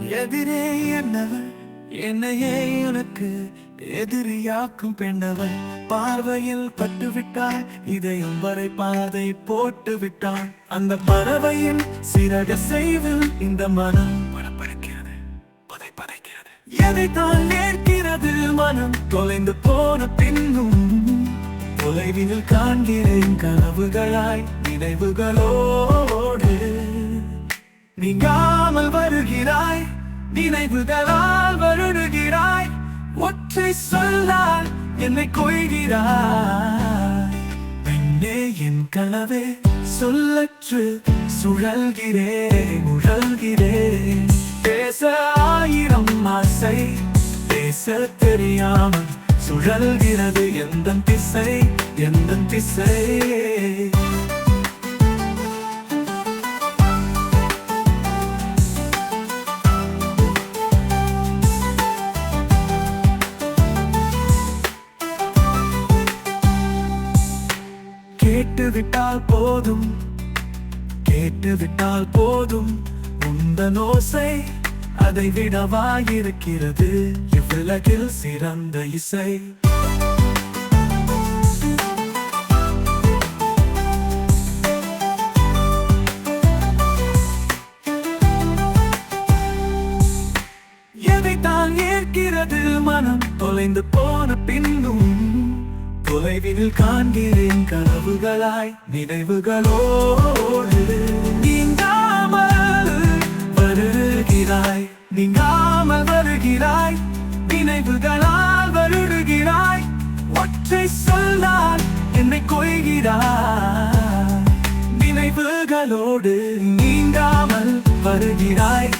எதிரே என்னவள்? என்னையே உனக்கு எதிரியாக்கும் பெண்ணவள். பார்வையில் பட்டுவிட்டாள் இதயம் வரை பாதை போட்டு விட்டாள் அந்த பறவையின் சிறக செய்வில் இந்த மனம். படப்படுகிறது பதை எதைத்தான் நேர்க்கிறது மனம்? தொலைந்து போன பின்னும் தொலைவில் காண்கிறேன் கனவுகளாய் நினைவுகளோடு. நீங்கள் நினைவுகளால் வருடுகிறாய். ஒற்றை சொல்லால் என்னை கொய்கிறாய். பெண்ணே என் கனவே சொல்லற்று சுழல்கிறே உழல்கிறேன் பேச ஆயிரம் ஆசை பேச தெரியாமல் சுழல்கிறது எந்த திசை எந்த திசை விட்டால் போதும். கேட்டு விட்டால் போதும். உந்தன் ஓசை அதை விடவாயிருக்கிறது இவ்வுலகில் சிறந்த இசை. எதைத்தான் ஏற்கிறது மனம்? தொலைந்து போன பின்னும் தொலைவினில் காண்கிறேன் கனவுகளாய் நினைவுகளோடு. நீங்காமல் வருகிறாய் நீங்காமல் வருகிறாய் நினைவுகளால் வருடுகிறாய். ஒற்றை சொல்லால் என்னை கொய்கிறாய். நினைவுகளோடு நீங்காமல் வருகிறாய்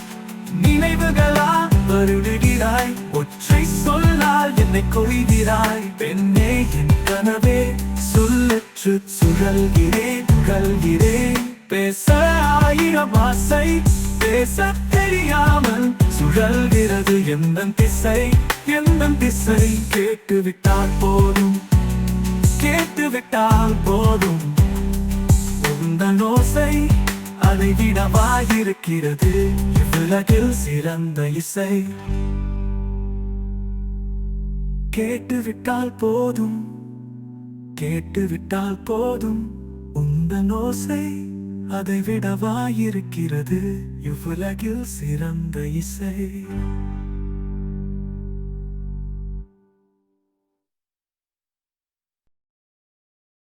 நினைவுகளா வருடுகிறாய். ஒற்றை சொல்லால் என்னை கொய்கிறாய் பெண் சொல்லற்று சுழல்கிறேன் புகழ்கிறேன் பேச ஆயிரம் ஆசை பேச தெரியாமல் சுழல்கிறது எந்த திசை எந்த திசை? கேட்டுவிட்டால் போதும் கேட்டுவிட்டால் போதும். உந்தன் ஓசை அதை விடவாயிருக்கிறது இவ்வுலகில் சிறந்த இசை. கேட்டுவிட்டால் போதும். கேட்டு விட்டால் போதும். உந்தன் ஓசை அதை விடவாயிருக்கிறது இவ்வுலகில் சிறந்த இசை.